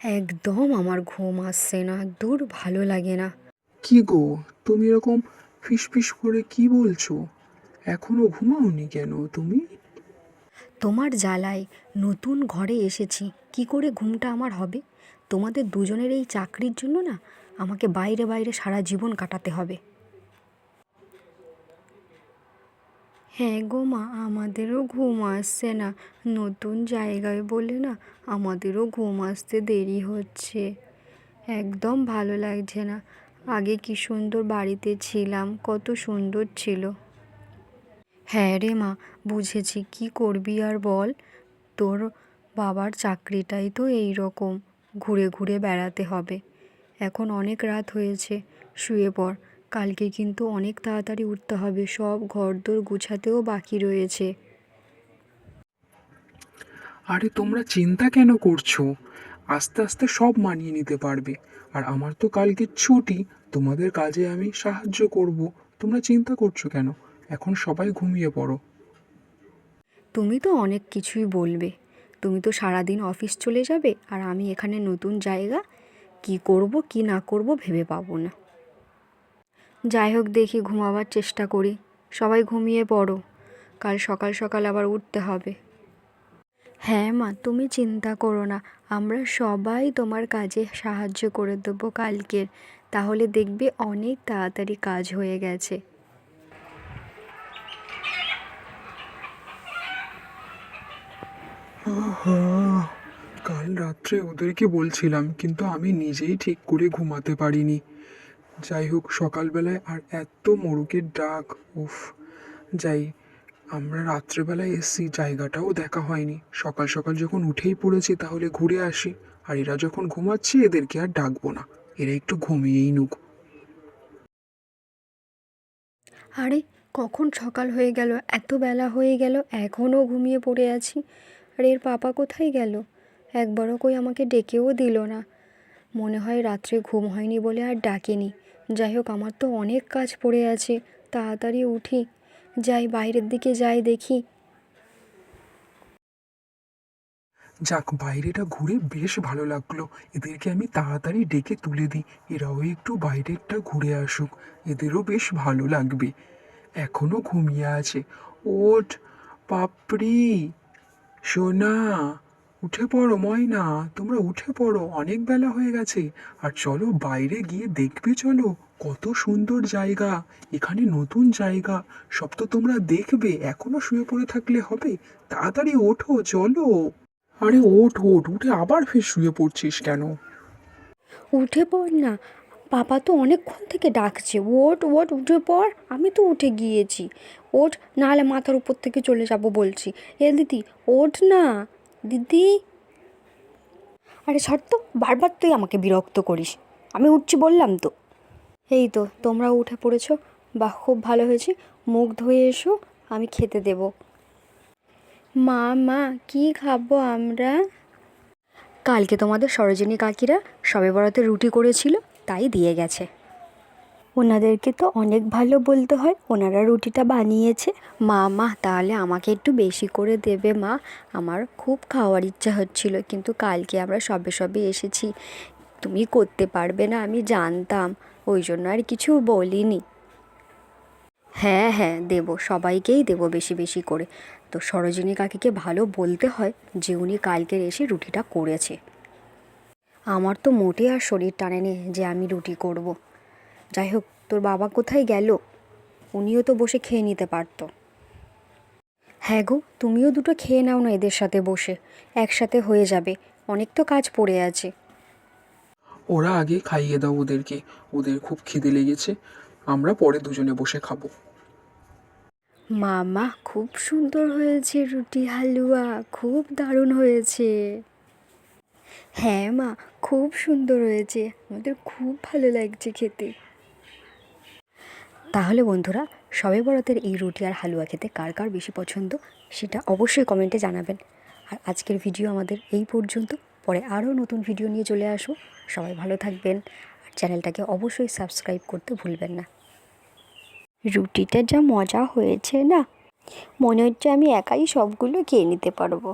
একদম আমার ঘুম আসছে না দূর ভালো লাগে না। কি গো তুমি এরকম ফিসফিস করে কি বলছো? এখনও ঘুমাওনি কেন তুমি? তোমার জ্বালায় নতুন ঘরে এসেছি কি করে ঘুমটা আমার হবে? তোমাদের দুজনের এই চাকরির জন্য না আমাকে বাইরে বাইরে সারা জীবন কাটাতে হবে। হ্যাঁ গো মা, আমাদেরও ঘুম আসছে না। নতুন জায়গায় বলে না, আমাদেরও ঘুম আসতে দেরি হচ্ছে। একদম ভালো লাগছে না। আগে কি সুন্দর বাড়িতে ছিলাম, কত সুন্দর ছিল। হ্যাঁ রে মা, বুঝেছি, কি করবি আর বল? তোর বাবার চাকরিটাই তো এই রকম ঘুরে ঘুরে বেড়াতে হবে। এখন অনেক রাত হয়েছে, শুয়ে পড়। কালকে কিন্তু অনেক তাড়াতাড়ি উঠতে হবে সব ঘরদোর গুছাতেও বাকি রয়েছে। আরে তোমরা চিন্তা কেন করছ? আস্তে আস্তে সব মানিয়ে নিতে পারবে। আর আমার তো কালকে ছুটি তোমাদের কাজে আমি সাহায্য করব। তোমরা চিন্তা করছ কেন? এখন সবাই ঘুমিয়ে পড়ো। তুমি তো অনেক কিছুই বলবে। তুমি তো সারাদিন অফিস চলে যাবে আর আমি এখানে নতুন জায়গা কি করব কি না করব ভেবে পাবো না। যাই হোক দেখি ঘুমাবার চেষ্টা করি। সবাই ঘুমিয়ে পড়ো। কাল সকাল সকাল আবার উঠতে হবে। হ্যাঁ মা, তুমি চিন্তা করো না। আমরা সবাই তোমার কাজে সাহায্য করে দেবো কালকের। তাহলে দেখবে অনেক তাড়াতাড়ি কাজ হয়ে গেছে। কাল রাত্রে ওদেরকে বলছিলাম, কিন্তু আমি নিজেই ঠিক করে ঘুমাতে পারিনি। যাই হোক, সকালবেলায় আর এত মোরগের ডাক, উফ, যাই, আমরা রাত্রেবেলায় এসছি, জায়গাটাও দেখা হয়নি। সকাল সকাল যখন উঠেই পড়েছি, তাহলে ঘুরে আসি। আর এরা যখন ঘুমাচ্ছে, এদেরকে আর ডাকবো না। এরা একটু ঘুমিয়েই নুক। আরে, কখন সকাল হয়ে গেল? এত বেলা হয়ে গেল, এখনও ঘুমিয়ে পড়ে আছি। আর, এর পাপা কোথায় গেল? একবারও কই আমাকে ডেকেও দিল না। মনে হয় রাত্রে ঘুম হয়নি বলে আর ডাকেনি। যাই হোক, আমার তো অনেক কাজ পড়ে আছে। তাড়াতাড়ি উঠি। যাই, বাইরের দিকে যাই দেখি। যাক, বাইরেটা ঘুরে বেশ ভালো লাগল। এদেরকে আমি তাড়াতাড়ি ডেকে তুলে দিই। এরাও একটু বাইরেরটা ঘুরে আসুক। এদেরও বেশ ভালো লাগবে। এখনও ঘুমিয়ে আছে। ওঠ, পাপড়ি। সোনা উঠে পড়ো ময়না, তোমরা উঠে পড়ো, অনেক বেলা হয়ে গেছে। আর চলো বাইরে গিয়ে দেখবে চলো, কত সুন্দর জায়গা, এখানে নতুন জায়গা। সব তো তোমরা দেখবে, এখনও শুয়ে পড়ে থাকলে হবে। তাড়াতাড়ি ওঠো, চলো। আরে ওঠ ওঠ, উঠে আবার ফের শুয়ে পড়ছিস কেন? উঠে পড় না, পাপা তো অনেকক্ষণ থেকে ডাকছে ওট ওট উঠে পড়, আমি তো উঠে গিয়েছি। ওঠ, নাহলে মাথার উপর থেকে চলে যাব বলছি। এ দিদি, ওঠ না। দিদি। আরে ছাড় তো বারবার তুই আমাকে বিরক্ত করিস। আমি উঠছি বললাম তো। এই তো তোমরা উঠে পড়েছ। বাহ, খুব ভালো হয়েছে। মুখ ধুয়ে এসো, আমি খেতে দেব। মা মা, কি খাব আমরা? কালকে তোমাদের সরোজিনী কাকিরা সবে বরাতে রুটি করেছিল, তাই দিয়ে গেছে। ওনাদেরকে তো অনেক ভালো বলতে হয়। ওনারা রুটিটা বানিয়েছে। মা মা, তাহলে আমাকে একটু বেশি করে দেবে মা। আমার খুব খাওয়ার ইচ্ছা হচ্ছিল, কিন্তু কালকে আমরা সবে সবে এসেছি। তুমি করতে পারবে না, আমি জানতাম। ওই জন্য আর কিছু বলিনি। হ্যাঁ হ্যাঁ দেবো, সবাইকেই দেবো বেশি বেশি করে। তো সরোজিনী কাকিকে ভালো বলতে হয় যে, উনি কালকের এসে রুটিটা করেছে। আমার তো মোটে আর শরীর টানেনি যে আমি রুটি করব। যাই হোক তোর বাবা কোথায় গেল? উনিও তো বসে খেয়ে নিতে পারতো। হ্যাঁ গো তুমিও দুটো খেয়ে নাও না এদের সাথে বসে। একসাথে হয়ে যাবে। অনেক তো কাজ পড়ে আছে। ওরা আগে খাইয়ে দাও ওদেরকে। ওদের খুব খিদে লেগেছে। আমরা পরে দুজনে বসে খাব। মামা খুব সুন্দর হয়েছে রুটি হালুয়া। খুব দারুণ হয়েছে। হ্যাঁ মা খুব সুন্দর হয়েছে। আমাদের খুব ভালো লাগছে খেতে। তাহলে বন্ধুরা, সবে বরাতের এই রুটি আর হালুয়া খেতে কার কার বেশি পছন্দ সেটা অবশ্যই কমেন্টে জানাবেন। আর আজকের ভিডিও আমাদের এই পর্যন্ত। পরে আরও নতুন ভিডিও নিয়ে চলে আসব। সবাই ভালো থাকবেন। আর চ্যানেলটাকে অবশ্যই সাবস্ক্রাইব করতে ভুলবেন না। রুটিটা যা মজা হয়েছে না? মনে হচ্ছে আমি একাই সবগুলো খেয়ে নিতে পারব।